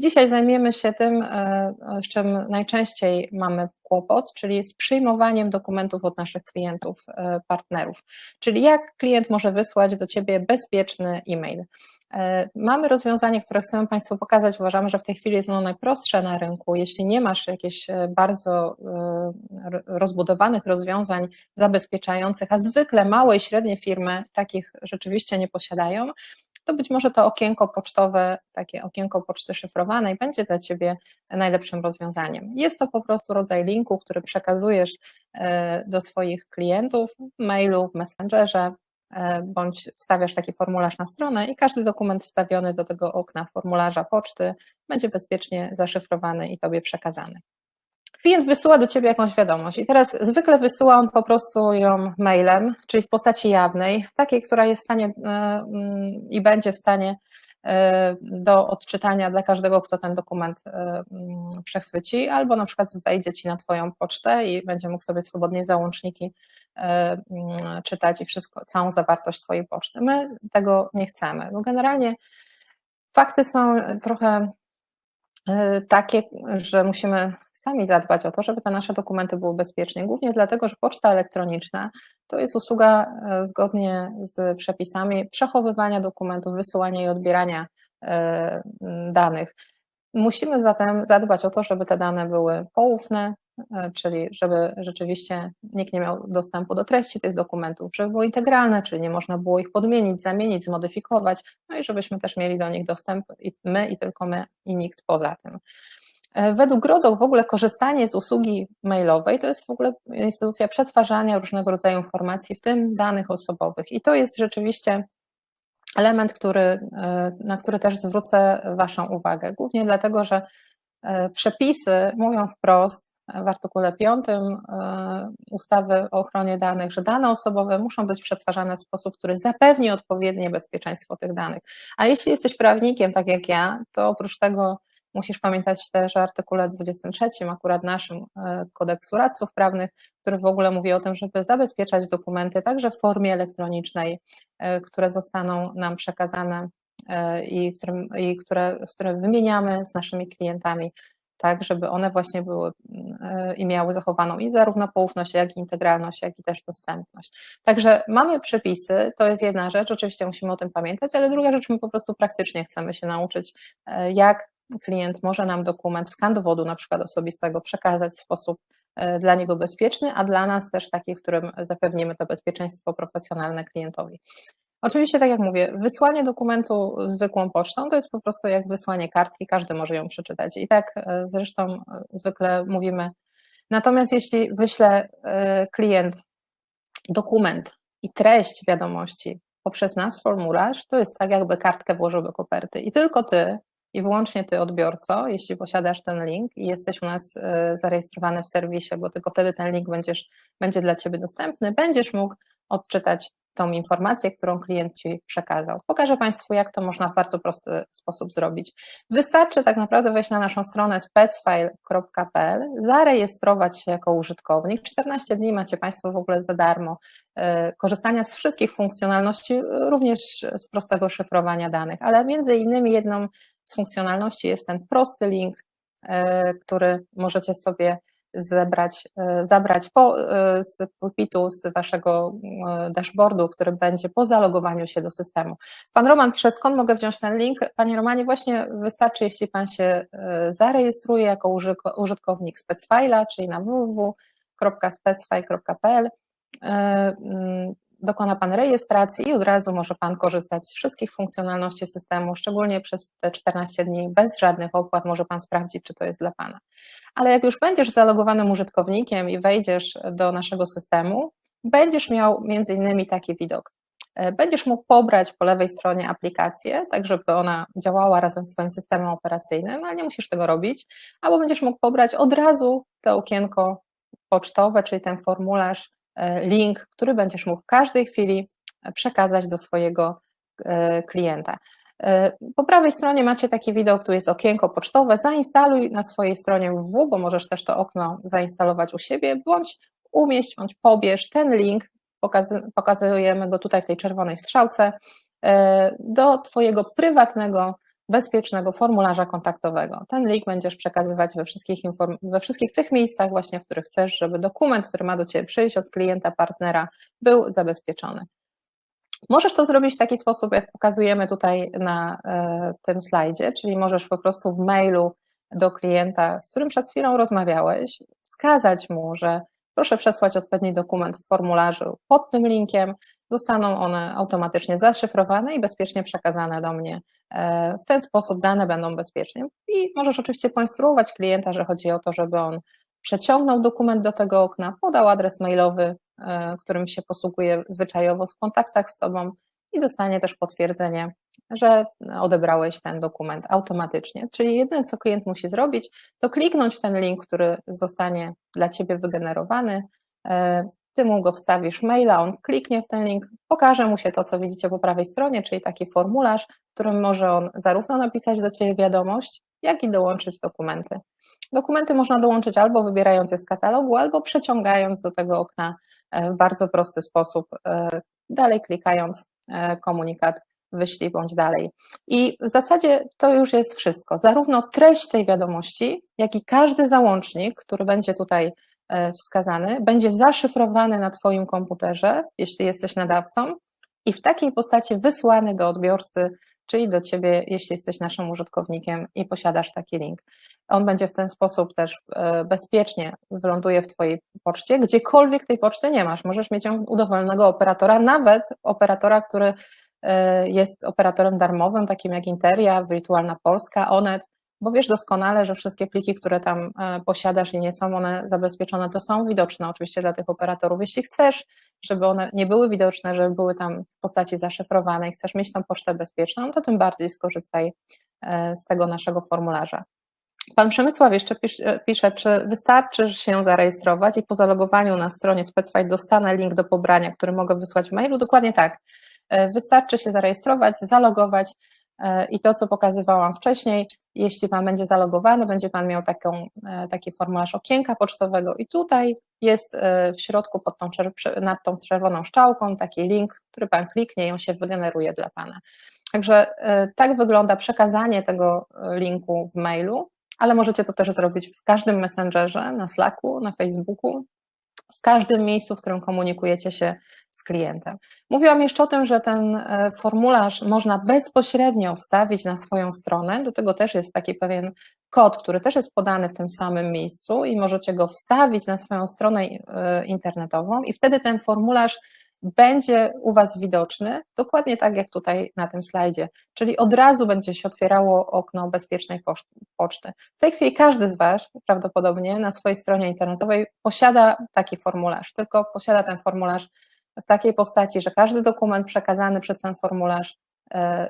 Dzisiaj zajmiemy się tym, e, z czym najczęściej mamy kłopot, czyli z przyjmowaniem dokumentów od naszych klientów, e, partnerów. Czyli jak klient może wysłać do Ciebie bezpieczny e-mail. E, mamy rozwiązanie, które chcemy Państwu pokazać. Uważamy, że w tej chwili jest ono najprostsze na rynku. Jeśli nie masz jakichś bardzo rozbudowanych rozwiązań zabezpieczających, a zwykle małe i średnie firmy takich rzeczywiście nie posiadają, to być może to okienko pocztowe, takie okienko poczty szyfrowanej będzie dla Ciebie najlepszym rozwiązaniem. Jest to po prostu rodzaj linku, który przekazujesz e, do swoich klientów w mailu, w messengerze, e, bądź wstawiasz taki formularz na stronę i każdy dokument wstawiony do tego okna formularza poczty będzie bezpiecznie zaszyfrowany i Tobie przekazany klient wysyła do ciebie jakąś wiadomość i teraz zwykle wysyła on po prostu ją mailem, czyli w postaci jawnej, takiej, która jest w stanie e, mm, i będzie w stanie e, do odczytania dla każdego, kto ten dokument e, mm, przechwyci, albo na przykład wejdzie ci na Twoją pocztę i będzie mógł sobie swobodnie załączniki mm, czytać i wszystko, całą zawartość Twojej poczty. My tego nie chcemy, bo generalnie fakty są trochę takie, że musimy sami zadbać o to, żeby te nasze dokumenty były bezpieczne. Głównie dlatego, że poczta elektroniczna to jest usługa e, zgodnie z przepisami przechowywania dokumentów, wysyłania i odbierania e, danych. Musimy zatem zadbać o to, żeby te dane były poufne, E, czyli żeby rzeczywiście nikt nie miał dostępu do treści tych dokumentów, żeby były integralne, czyli nie można było ich podmienić, zamienić, zmodyfikować, no i żebyśmy też mieli do nich dostęp i my i tylko my i nikt poza tym. E, według GRODO w ogóle korzystanie z usługi mailowej to jest w ogóle instytucja przetwarzania różnego rodzaju informacji, w tym danych osobowych. I to jest rzeczywiście element, który, e, na który też zwrócę Waszą uwagę. Głównie dlatego, że przepisy mówią wprost, w artykule 5 e, ustawy o ochronie danych, że dane osobowe muszą być przetwarzane w sposób, który zapewni odpowiednie bezpieczeństwo tych danych. A jeśli jesteś prawnikiem, tak jak ja, to oprócz tego musisz pamiętać też o artykule 23, akurat naszym e, kodeksu radców prawnych, który w ogóle mówi o tym, żeby zabezpieczać dokumenty także w formie elektronicznej, e, które zostaną nam przekazane i, którym, i które, które wymieniamy z naszymi klientami tak, żeby one właśnie były mm, i miały zachowaną i zarówno poufność, jak i integralność, jak i też dostępność. Także mamy przepisy, to jest jedna rzecz, oczywiście musimy o tym pamiętać, ale druga rzecz, my po prostu praktycznie chcemy się nauczyć, e, jak klient może nam dokument, skan dowodu na przykład osobistego przekazać w sposób e, dla niego bezpieczny, a dla nas też taki, w którym zapewnimy to bezpieczeństwo profesjonalne klientowi. Oczywiście, tak jak mówię, wysłanie dokumentu zwykłą pocztą to jest po prostu jak wysłanie kartki, każdy może ją przeczytać. I tak e, zresztą e, zwykle mówimy. Natomiast jeśli wyśle e, klient dokument i treść wiadomości poprzez nas formularz, to jest tak, jakby kartkę włożył do koperty. I tylko ty i wyłącznie ty, odbiorco, jeśli posiadasz ten link i jesteś u nas zarejestrowany w serwisie, bo tylko wtedy ten link będziesz, będzie dla ciebie dostępny, będziesz mógł odczytać tą informację, którą klient Ci przekazał. Pokażę Państwu, jak to można w bardzo prosty sposób zrobić. Wystarczy tak naprawdę wejść na naszą stronę specfile.pl, zarejestrować się jako użytkownik. 14 dni macie Państwo w ogóle za darmo e, korzystania z wszystkich funkcjonalności, również z prostego szyfrowania danych, ale między innymi jedną z funkcjonalności jest ten prosty link, e, który możecie sobie zebrać, e, zabrać po, e, z pulpitu, z waszego e, dashboardu, który będzie po zalogowaniu się do systemu. Pan Roman, przez skąd mogę wziąć ten link? Panie Romanie, właśnie wystarczy, jeśli pan się zarejestruje jako użytkownik SpecFile'a, czyli na www.specfile.pl dokona Pan rejestracji i od razu może Pan korzystać z wszystkich funkcjonalności systemu, szczególnie przez te 14 dni bez żadnych opłat może Pan sprawdzić, czy to jest dla Pana. Ale jak już będziesz zalogowanym użytkownikiem i wejdziesz do naszego systemu, będziesz miał między innymi taki widok. E, będziesz mógł pobrać po lewej stronie aplikację, tak żeby ona działała razem z Twoim systemem operacyjnym, ale nie musisz tego robić, albo będziesz mógł pobrać od razu to okienko pocztowe, czyli ten formularz link, który będziesz mógł w każdej chwili przekazać do swojego e, klienta. E, po prawej stronie macie taki widok, tu jest okienko pocztowe, zainstaluj na swojej stronie www, bo możesz też to okno zainstalować u siebie, bądź umieść, bądź pobierz ten link, pokazujemy go tutaj w tej czerwonej strzałce, do Twojego prywatnego bezpiecznego formularza kontaktowego. Ten link będziesz przekazywać we wszystkich, we wszystkich tych miejscach właśnie, w których chcesz, żeby dokument, który ma do Ciebie przyjść od klienta, partnera, był zabezpieczony. Możesz to zrobić w taki sposób, jak pokazujemy tutaj na e, tym slajdzie, czyli możesz po prostu w mailu do klienta, z którym przed chwilą rozmawiałeś, wskazać mu, że proszę przesłać odpowiedni dokument w formularzu pod tym linkiem, zostaną one automatycznie zaszyfrowane i bezpiecznie przekazane do mnie. E, w ten sposób dane będą bezpiecznie. I możesz oczywiście poinstruować klienta, że chodzi o to, żeby on przeciągnął dokument do tego okna, podał adres mailowy, e, którym się posługuje zwyczajowo w kontaktach z Tobą i dostanie też potwierdzenie, że odebrałeś ten dokument automatycznie. Czyli jedyne, co klient musi zrobić, to kliknąć w ten link, który zostanie dla Ciebie wygenerowany, e, ty mu go wstawisz maila, on kliknie w ten link, pokaże mu się to, co widzicie po prawej stronie, czyli taki formularz, w którym może on zarówno napisać do Ciebie wiadomość, jak i dołączyć dokumenty. Dokumenty można dołączyć albo wybierając je z katalogu, albo przeciągając do tego okna e, w bardzo prosty sposób, e, dalej klikając e, komunikat wyślij bądź dalej. I w zasadzie to już jest wszystko. Zarówno treść tej wiadomości, jak i każdy załącznik, który będzie tutaj wskazany, będzie zaszyfrowany na Twoim komputerze, jeśli jesteś nadawcą, i w takiej postaci wysłany do odbiorcy, czyli do Ciebie, jeśli jesteś naszym użytkownikiem i posiadasz taki link. On będzie w ten sposób też e, bezpiecznie wyląduje w Twojej poczcie, gdziekolwiek tej poczty nie masz. Możesz mieć ją u dowolnego operatora, nawet operatora, który e, jest operatorem darmowym, takim jak Interia, Wirtualna Polska, Onet, bo wiesz doskonale, że wszystkie pliki, które tam e, posiadasz i nie są one zabezpieczone, to są widoczne oczywiście dla tych operatorów. Jeśli chcesz, żeby one nie były widoczne, żeby były tam w postaci zaszyfrowanej, chcesz mieć tą pocztę bezpieczną, to tym bardziej skorzystaj e, z tego naszego formularza. Pan Przemysław jeszcze e, pisze, czy wystarczy się zarejestrować i po zalogowaniu na stronie Specfight dostanę link do pobrania, który mogę wysłać w mailu? Dokładnie tak. Wystarczy się zarejestrować, zalogować, i to, co pokazywałam wcześniej, jeśli Pan będzie zalogowany, będzie Pan miał taką, e, taki formularz okienka pocztowego i tutaj jest e, w środku pod tą, nad tą czerwoną szczałką taki link, który Pan kliknie i on się wygeneruje dla Pana. Także e, tak wygląda przekazanie tego linku w mailu, ale możecie to też zrobić w każdym messengerze, na Slacku, na Facebooku, w każdym miejscu, w którym komunikujecie się z klientem. Mówiłam jeszcze o tym, że ten e, formularz można bezpośrednio wstawić na swoją stronę. Do tego też jest taki pewien kod, który też jest podany w tym samym miejscu i możecie go wstawić na swoją stronę e, internetową i wtedy ten formularz będzie u Was widoczny, dokładnie tak jak tutaj na tym slajdzie, czyli od razu będzie się otwierało okno bezpiecznej poczty. W tej chwili każdy z Was prawdopodobnie na swojej stronie internetowej posiada taki formularz, tylko posiada ten formularz w takiej postaci, że każdy dokument przekazany przez ten formularz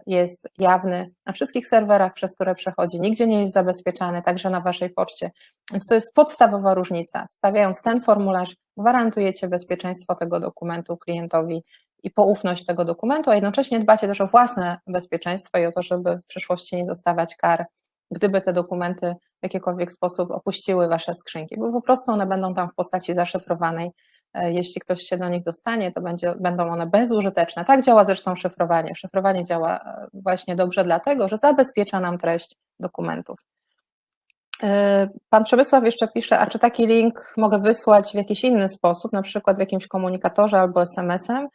jest jawny na wszystkich serwerach, przez które przechodzi, nigdzie nie jest zabezpieczany, także na Waszej poczcie. Więc to jest podstawowa różnica. Wstawiając ten formularz, gwarantujecie bezpieczeństwo tego dokumentu klientowi i poufność tego dokumentu, a jednocześnie dbacie też o własne bezpieczeństwo i o to, żeby w przyszłości nie dostawać kar, gdyby te dokumenty w jakikolwiek sposób opuściły Wasze skrzynki, bo po prostu one będą tam w postaci zaszyfrowanej. E, jeśli ktoś się do nich dostanie, to będzie, będą one bezużyteczne. Tak działa zresztą szyfrowanie. Szyfrowanie działa e, właśnie dobrze dlatego, że zabezpiecza nam treść dokumentów. E, pan Przemysław jeszcze pisze, a czy taki link mogę wysłać w jakiś inny sposób, na przykład w jakimś komunikatorze albo SMS-em?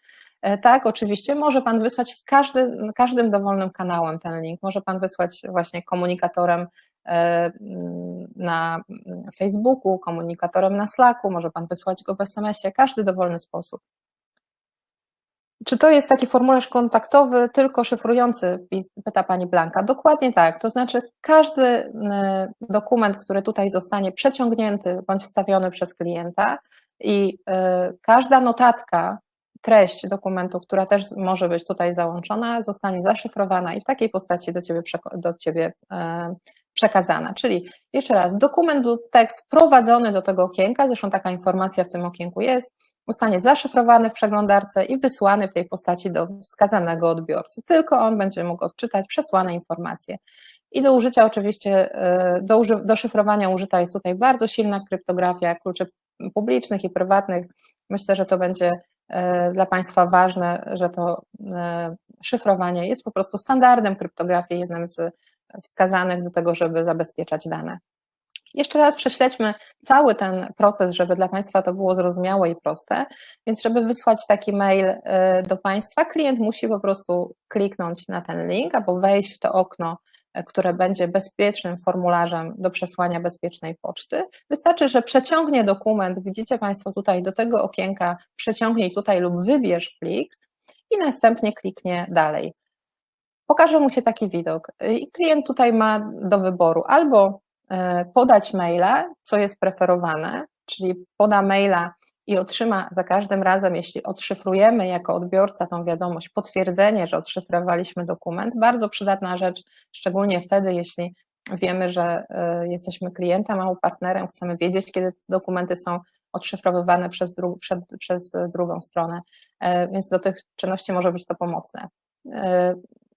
E, tak, oczywiście, może Pan wysłać w każdy, każdym dowolnym kanałem ten link. Może Pan wysłać właśnie komunikatorem e, na Facebooku, komunikatorem na Slacku, może Pan wysłać go w SMS-ie, każdy dowolny sposób. Czy to jest taki formularz kontaktowy tylko szyfrujący, pyta Pani Blanka. Dokładnie tak, to znaczy każdy y, dokument, który tutaj zostanie przeciągnięty bądź wstawiony przez klienta i każda notatka, treść dokumentu, która też może być tutaj załączona, zostanie zaszyfrowana i w takiej postaci do Ciebie, do ciebie y, przekazana. Czyli jeszcze raz, dokument lub tekst prowadzony do tego okienka, zresztą taka informacja w tym okienku jest, zostanie zaszyfrowany w przeglądarce i wysłany w tej postaci do wskazanego odbiorcy. Tylko on będzie mógł odczytać przesłane informacje. I do użycia oczywiście, e, do, do szyfrowania użyta jest tutaj bardzo silna kryptografia kluczy publicznych i prywatnych. Myślę, że to będzie e, dla Państwa ważne, że to e, szyfrowanie jest po prostu standardem kryptografii, jednym z wskazanych do tego, żeby zabezpieczać dane. Jeszcze raz prześledźmy cały ten proces, żeby dla Państwa to było zrozumiałe i proste. Więc, żeby wysłać taki mail y, do Państwa, klient musi po prostu kliknąć na ten link albo wejść w to okno, które będzie bezpiecznym formularzem do przesłania bezpiecznej poczty. Wystarczy, że przeciągnie dokument, widzicie Państwo tutaj do tego okienka, przeciągnij tutaj lub wybierz plik i następnie kliknie dalej. Pokaże mu się taki widok i klient tutaj ma do wyboru albo E, podać maila, co jest preferowane, czyli poda maila i otrzyma za każdym razem, jeśli odszyfrujemy jako odbiorca tą wiadomość, potwierdzenie, że odszyfrowaliśmy dokument. Bardzo przydatna rzecz, szczególnie wtedy, jeśli wiemy, że e, jesteśmy klientem albo partnerem, chcemy wiedzieć, kiedy dokumenty są odszyfrowywane przez, dru przed, przez drugą stronę, e, więc do tych czynności może być to pomocne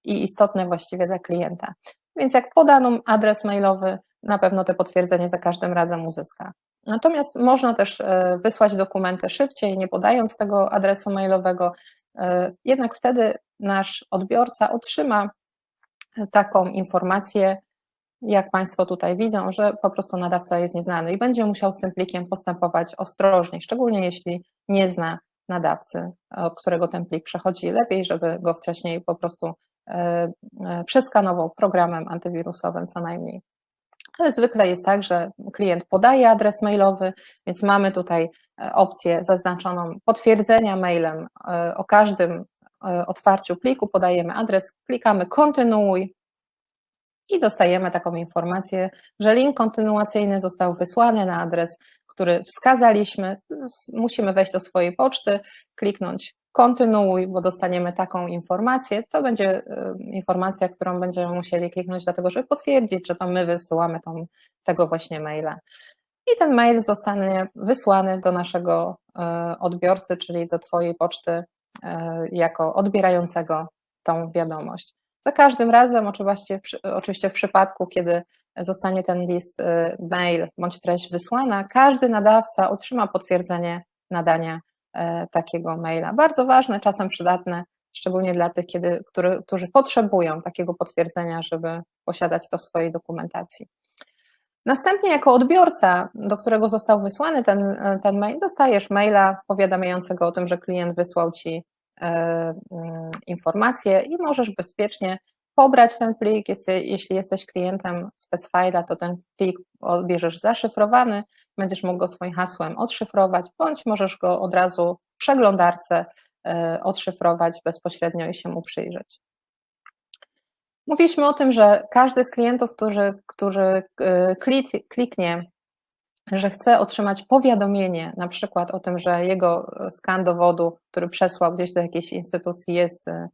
i istotne właściwie dla klienta. Więc jak poda nam adres mailowy, na pewno to potwierdzenie za każdym razem uzyska. Natomiast można też e, wysłać dokumenty szybciej, nie podając tego adresu mailowego, e, jednak wtedy nasz odbiorca otrzyma taką informację, jak Państwo tutaj widzą, że po prostu nadawca jest nieznany i będzie musiał z tym plikiem postępować ostrożnie, szczególnie jeśli nie zna nadawcy, od którego ten plik przechodzi. Lepiej, żeby go wcześniej po prostu e, przeskanował programem antywirusowym co najmniej. Ale zwykle jest tak, że klient podaje adres mailowy, więc mamy tutaj e, opcję zaznaczoną potwierdzenia mailem e, o każdym e, otwarciu pliku, podajemy adres, klikamy kontynuuj i dostajemy taką informację, że link kontynuacyjny został wysłany na adres, który wskazaliśmy. Musimy wejść do swojej poczty, kliknąć kontynuuj, bo dostaniemy taką informację, to będzie y, informacja, którą będziemy musieli kliknąć dlatego, żeby potwierdzić, że to my wysyłamy tą, tego właśnie maila. I ten mail zostanie wysłany do naszego y, odbiorcy, czyli do Twojej poczty y, jako odbierającego tą wiadomość. Za każdym razem, oczywiście, oczywiście w przypadku, kiedy zostanie ten list mail bądź treść wysłana, każdy nadawca otrzyma potwierdzenie nadania takiego maila. Bardzo ważne, czasem przydatne, szczególnie dla tych, kiedy, który, którzy potrzebują takiego potwierdzenia, żeby posiadać to w swojej dokumentacji. Następnie, jako odbiorca, do którego został wysłany ten, ten mail, dostajesz maila powiadamiającego o tym, że klient wysłał ci e, mm, informację i możesz bezpiecznie pobrać ten plik. jeśli jesteś klientem SpecFile'a, to ten plik odbierzesz zaszyfrowany, będziesz mógł go swoim hasłem odszyfrować, bądź możesz go od razu w przeglądarce e, odszyfrować bezpośrednio i się mu przyjrzeć. Mówiliśmy o tym, że każdy z klientów, który, e, kliknie, że chce otrzymać powiadomienie, na przykład o tym, że jego skan dowodu, który przesłał gdzieś do jakiejś instytucji, jest e,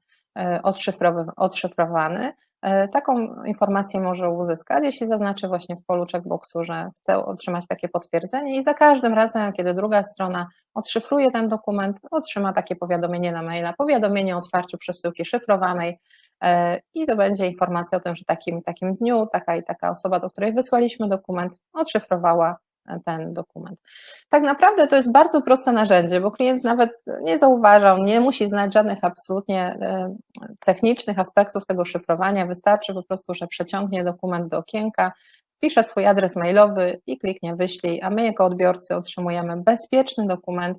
odszyfrowany, E, taką informację może uzyskać, jeśli zaznaczy właśnie w polu checkboxu, że chce otrzymać takie potwierdzenie i za każdym razem, kiedy druga strona odszyfruje ten dokument, otrzyma takie powiadomienie na maila, powiadomienie o otwarciu przesyłki szyfrowanej e, i to będzie informacja o tym, że takim takim dniu taka i taka osoba, do której wysłaliśmy dokument, odszyfrowała ten dokument. Tak naprawdę to jest bardzo proste narzędzie, bo klient nawet nie zauważał, nie musi znać żadnych absolutnie e, technicznych aspektów tego szyfrowania, wystarczy po prostu, że przeciągnie dokument do okienka, wpisze swój adres mailowy i kliknie wyślij, a my jako odbiorcy otrzymujemy bezpieczny dokument,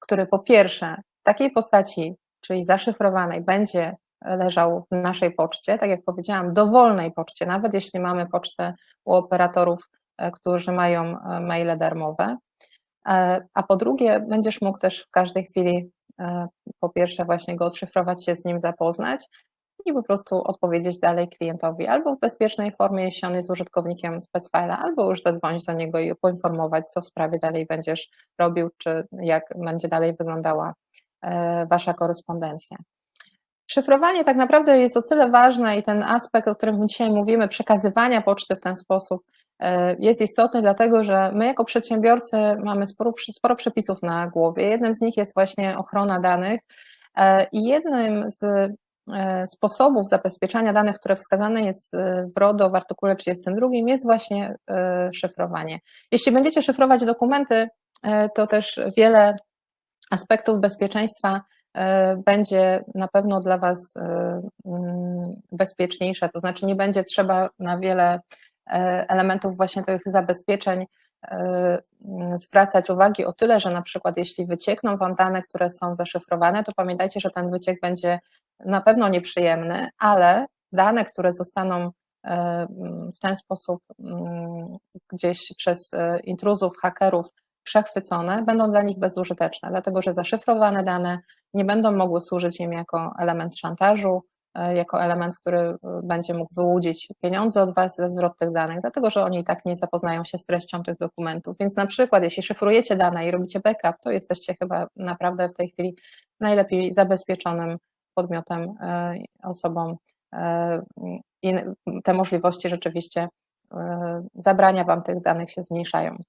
który po pierwsze w takiej postaci, czyli zaszyfrowanej, będzie leżał w naszej poczcie, tak jak powiedziałam, dowolnej poczcie, nawet jeśli mamy pocztę u operatorów którzy mają e, maile darmowe. E, a po drugie, będziesz mógł też w każdej chwili, po pierwsze, właśnie go odszyfrować, się z nim zapoznać i po prostu odpowiedzieć dalej klientowi albo w bezpiecznej formie, jeśli on jest użytkownikiem SpecFile'a, albo już zadzwonić do niego i poinformować, co w sprawie dalej będziesz robił, czy jak będzie dalej wyglądała Wasza korespondencja. Szyfrowanie tak naprawdę jest o tyle ważne i ten aspekt, o którym dzisiaj mówimy, przekazywania poczty w ten sposób, e, jest istotny, dlatego że my jako przedsiębiorcy mamy sporo, sporo przepisów na głowie. Jednym z nich jest właśnie ochrona danych e, i jednym z e, sposobów zabezpieczania danych, które wskazane jest w RODO w artykule 32 jest właśnie szyfrowanie. Jeśli będziecie szyfrować dokumenty, to też wiele aspektów bezpieczeństwa będzie na pewno dla Was mm, bezpieczniejsze, to znaczy nie będzie trzeba na wiele elementów właśnie tych zabezpieczeń zwracać uwagi o tyle, że na przykład jeśli wyciekną Wam dane, które są zaszyfrowane, to pamiętajcie, że ten wyciek będzie na pewno nieprzyjemny, ale dane, które zostaną w ten sposób gdzieś przez e, intruzów, hakerów przechwycone, będą dla nich bezużyteczne, dlatego że zaszyfrowane dane nie będą mogły służyć im jako element szantażu, e, jako element, który e, będzie mógł wyłudzić pieniądze od Was za zwrot tych danych, dlatego że oni i tak nie zapoznają się z treścią tych dokumentów. Więc na przykład, jeśli szyfrujecie dane i robicie backup, to jesteście chyba naprawdę w tej chwili najlepiej zabezpieczonym podmiotem, osobą i te możliwości rzeczywiście e, zabrania Wam tych danych się zmniejszają.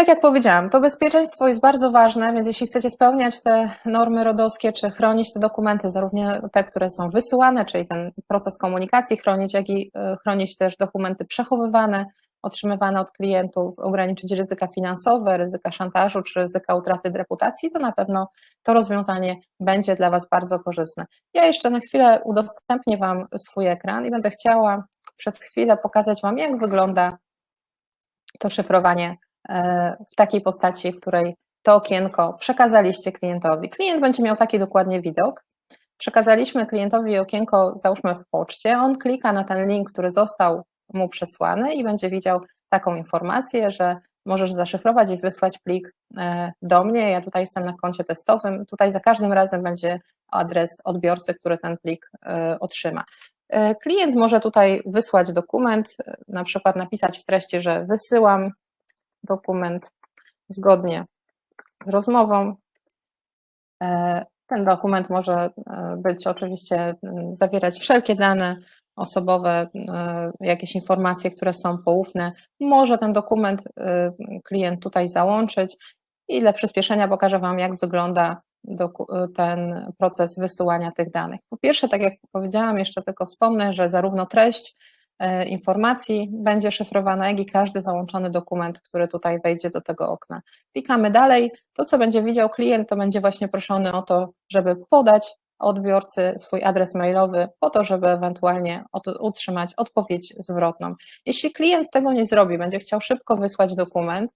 Tak jak powiedziałam, to bezpieczeństwo jest bardzo ważne, więc jeśli chcecie spełniać te normy rodowskie, czy chronić te dokumenty, zarówno te, które są wysyłane, czyli ten proces komunikacji chronić, jak i e, chronić też dokumenty przechowywane, otrzymywane od klientów, ograniczyć ryzyka finansowe, ryzyka szantażu czy ryzyka utraty reputacji, to na pewno to rozwiązanie będzie dla Was bardzo korzystne. Ja jeszcze na chwilę udostępnię Wam swój ekran i będę chciała przez chwilę pokazać Wam, jak wygląda to szyfrowanie w takiej postaci, w której to okienko przekazaliście klientowi. Klient będzie miał taki dokładnie widok. Przekazaliśmy klientowi okienko, załóżmy w poczcie, on klika na ten link, który został mu przesłany i będzie widział taką informację, że możesz zaszyfrować i wysłać plik e, do mnie. Ja tutaj jestem na koncie testowym. Tutaj za każdym razem będzie adres odbiorcy, który ten plik e, otrzyma. E, klient może tutaj wysłać dokument, na przykład napisać w treści, że wysyłam dokument zgodnie z rozmową. Ten dokument może być oczywiście zawierać wszelkie dane osobowe, e, jakieś informacje, które są poufne, może ten dokument e, klient tutaj załączyć i dla przyspieszenia pokażę Wam, jak wygląda ten proces wysyłania tych danych. Po pierwsze, tak jak powiedziałam, jeszcze tylko wspomnę, że zarówno treść e, informacji będzie szyfrowana, jak i każdy załączony dokument, który tutaj wejdzie do tego okna. Klikamy dalej, to co będzie widział klient, to będzie właśnie proszony o to, żeby podać odbiorcy swój adres mailowy po to, żeby ewentualnie utrzymać odpowiedź zwrotną. Jeśli klient tego nie zrobi, będzie chciał szybko wysłać dokument,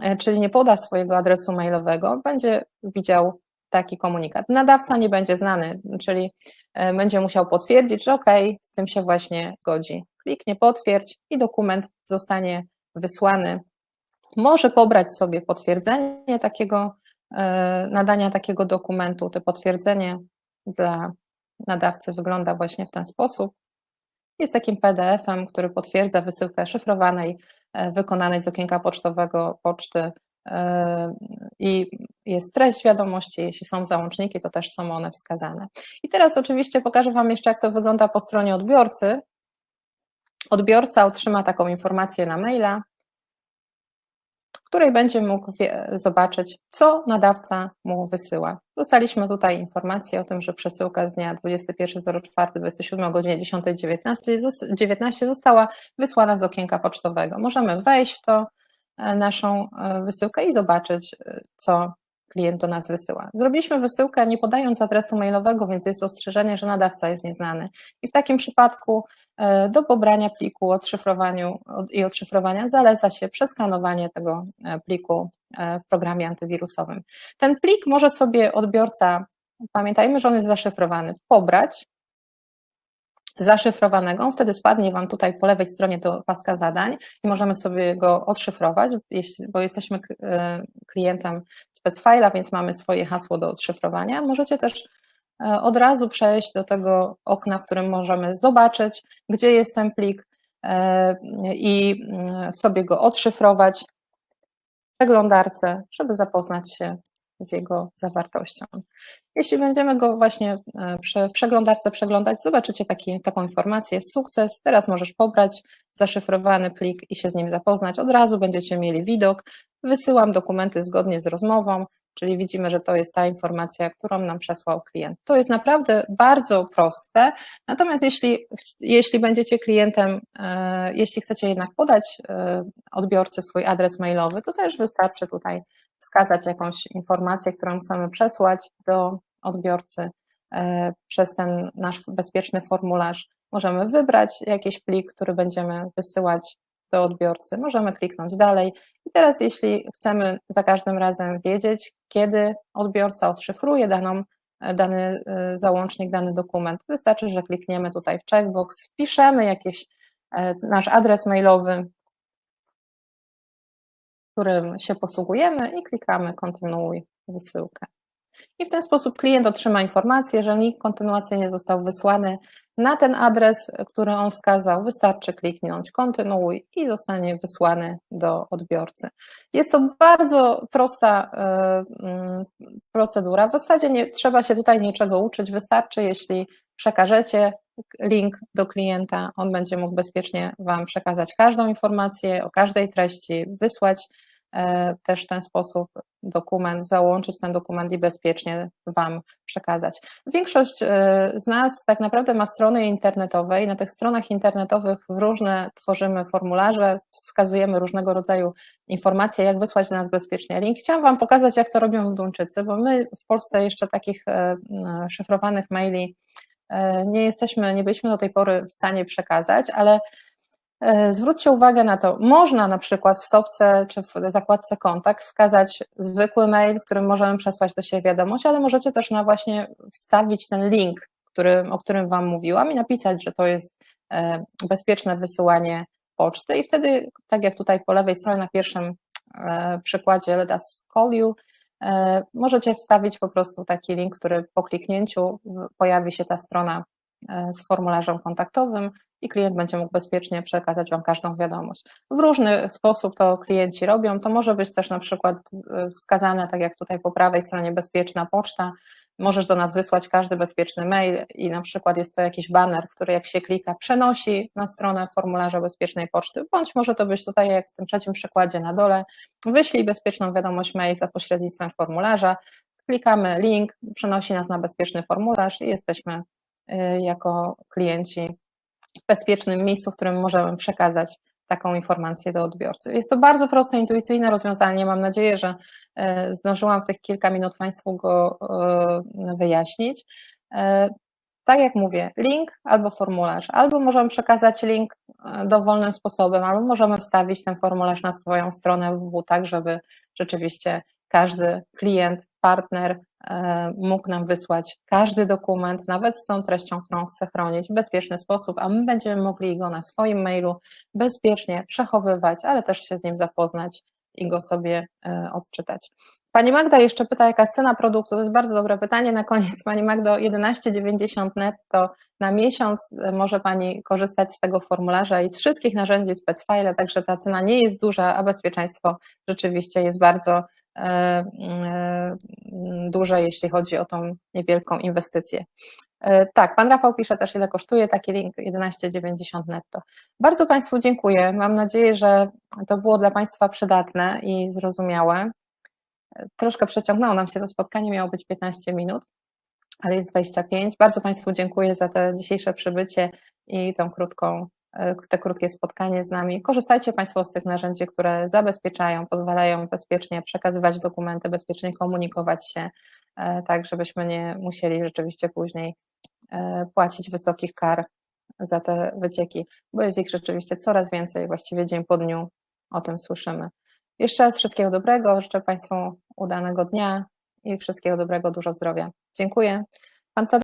e, czyli nie poda swojego adresu mailowego, będzie widział taki komunikat. Nadawca nie będzie znany, czyli e, będzie musiał potwierdzić, że OK, z tym się właśnie godzi. Kliknie potwierdź i dokument zostanie wysłany. Może pobrać sobie potwierdzenie takiego e, nadania takiego dokumentu. To potwierdzenie dla nadawcy wygląda właśnie w ten sposób. Jest takim PDF-em, który potwierdza wysyłkę szyfrowanej, e, wykonanej z okienka pocztowego poczty e, i jest treść wiadomości, jeśli są załączniki, to też są one wskazane. I teraz oczywiście pokażę Wam jeszcze, jak to wygląda po stronie odbiorcy. Odbiorca otrzyma taką informację na maila, której będzie mógł zobaczyć, co nadawca mu wysyła. Dostaliśmy tutaj informację o tym, że przesyłka z dnia 21.04.27 o godzinie 10.19 została wysłana z okienka pocztowego. Możemy wejść w to e, naszą e, wysyłkę i zobaczyć, e, co klient do nas wysyła. Zrobiliśmy wysyłkę nie podając adresu mailowego, więc jest ostrzeżenie, że nadawca jest nieznany. I w takim przypadku e, do pobrania pliku odszyfrowaniu i odszyfrowania zaleca się przeskanowanie tego e, pliku e, w programie antywirusowym. Ten plik może sobie odbiorca, pamiętajmy, że on jest zaszyfrowany, pobrać zaszyfrowanego, wtedy spadnie Wam tutaj po lewej stronie do paska zadań i możemy sobie go odszyfrować, bo jesteśmy klientem specfile'a, więc mamy swoje hasło do odszyfrowania. Możecie też e, od razu przejść do tego okna, w którym możemy zobaczyć, gdzie jest ten plik e, i mm, sobie go odszyfrować w przeglądarce, żeby zapoznać się z jego zawartością. Jeśli będziemy go właśnie e, w przeglądarce przeglądać, zobaczycie taki, taką informację, sukces, teraz możesz pobrać zaszyfrowany plik i się z nim zapoznać, od razu będziecie mieli widok, wysyłam dokumenty zgodnie z rozmową, czyli widzimy, że to jest ta informacja, którą nam przesłał klient. To jest naprawdę bardzo proste, natomiast jeśli, jeśli będziecie klientem, e, jeśli chcecie jednak podać e, odbiorcy swój adres mailowy, to też wystarczy tutaj wskazać jakąś informację, którą chcemy przesłać do odbiorcy przez ten nasz bezpieczny formularz. Możemy wybrać jakiś plik, który będziemy wysyłać do odbiorcy. Możemy kliknąć dalej. I teraz, jeśli chcemy za każdym razem wiedzieć, kiedy odbiorca odszyfruje daną, dany e, załącznik, dany dokument, wystarczy, że klikniemy tutaj w checkbox, wpiszemy jakiś e, nasz adres mailowy, którym się posługujemy i klikamy kontynuuj wysyłkę. I w ten sposób klient otrzyma informację, że link kontynuacyjnie został wysłany na ten adres, który on wskazał. Wystarczy kliknąć kontynuuj i zostanie wysłany do odbiorcy. Jest to bardzo prosta e, mm, procedura. W zasadzie nie trzeba się tutaj niczego uczyć. Wystarczy, jeśli przekażecie link do klienta, on będzie mógł bezpiecznie Wam przekazać każdą informację o każdej treści, wysłać E, też w ten sposób dokument, załączyć ten dokument i bezpiecznie Wam przekazać. Większość e, z nas tak naprawdę ma strony internetowe i na tych stronach internetowych w różne tworzymy formularze, wskazujemy różnego rodzaju informacje, jak wysłać do nas bezpiecznie link. Chciałam Wam pokazać, jak to robią Duńczycy, bo my w Polsce jeszcze takich e, szyfrowanych maili nie jesteśmy, nie byliśmy do tej pory w stanie przekazać, ale E, zwróćcie uwagę na to, można na przykład w stopce czy w zakładce kontakt wskazać zwykły mail, którym możemy przesłać do siebie wiadomość, ale możecie też na właśnie wstawić ten link, który, o którym Wam mówiłam i napisać, że to jest e, bezpieczne wysyłanie poczty. I wtedy, tak jak tutaj po lewej stronie na pierwszym e, przykładzie Let us call you, możecie wstawić po prostu taki link, który po kliknięciu pojawi się ta strona z formularzem kontaktowym i klient będzie mógł bezpiecznie przekazać Wam każdą wiadomość. W różny sposób to klienci robią. To może być też na przykład e, wskazane, tak jak tutaj po prawej stronie, bezpieczna poczta. Możesz do nas wysłać każdy bezpieczny mail i na przykład jest to jakiś banner, który jak się klika, przenosi na stronę formularza bezpiecznej poczty, bądź może to być tutaj, jak w tym trzecim przykładzie na dole, wyślij bezpieczną wiadomość mail za pośrednictwem formularza, klikamy link, przenosi nas na bezpieczny formularz i jesteśmy e, jako klienci w bezpiecznym miejscu, w którym możemy przekazać taką informację do odbiorcy. Jest to bardzo proste, intuicyjne rozwiązanie. Mam nadzieję, że e, zdążyłam w tych kilka minut Państwu go e, wyjaśnić. E, tak jak mówię, link albo formularz, albo możemy przekazać link dowolnym sposobem, albo możemy wstawić ten formularz na swoją stronę www, tak żeby rzeczywiście każdy klient, partner mógł nam wysłać każdy dokument, nawet z tą treścią, którą chce chronić w bezpieczny sposób, a my będziemy mogli go na swoim mailu bezpiecznie przechowywać, ale też się z nim zapoznać i go sobie e, odczytać. Pani Magda jeszcze pyta, jaka cena produktu. To jest bardzo dobre pytanie. Na koniec, Pani Magdo, 11,90 netto na miesiąc e, może Pani korzystać z tego formularza i z wszystkich narzędzi SpecFile, także ta cena nie jest duża, a bezpieczeństwo rzeczywiście jest bardzo E, e, duże, jeśli chodzi o tą niewielką inwestycję. E, tak, pan Rafał pisze też, ile kosztuje taki link 11,90 netto. Bardzo Państwu dziękuję. Mam nadzieję, że to było dla Państwa przydatne i zrozumiałe. Troszkę przeciągnęło nam się to spotkanie, miało być 15 minut, ale jest 25. Bardzo Państwu dziękuję za to dzisiejsze przybycie i tą krótką E, te krótkie spotkanie z nami. Korzystajcie Państwo z tych narzędzi, które zabezpieczają, pozwalają bezpiecznie przekazywać dokumenty, bezpiecznie komunikować się, e, tak żebyśmy nie musieli rzeczywiście później e, płacić wysokich kar za te wycieki, bo jest ich rzeczywiście coraz więcej, właściwie dzień po dniu o tym słyszymy. Jeszcze raz wszystkiego dobrego, życzę Państwu udanego dnia i wszystkiego dobrego, dużo zdrowia. Dziękuję. Pan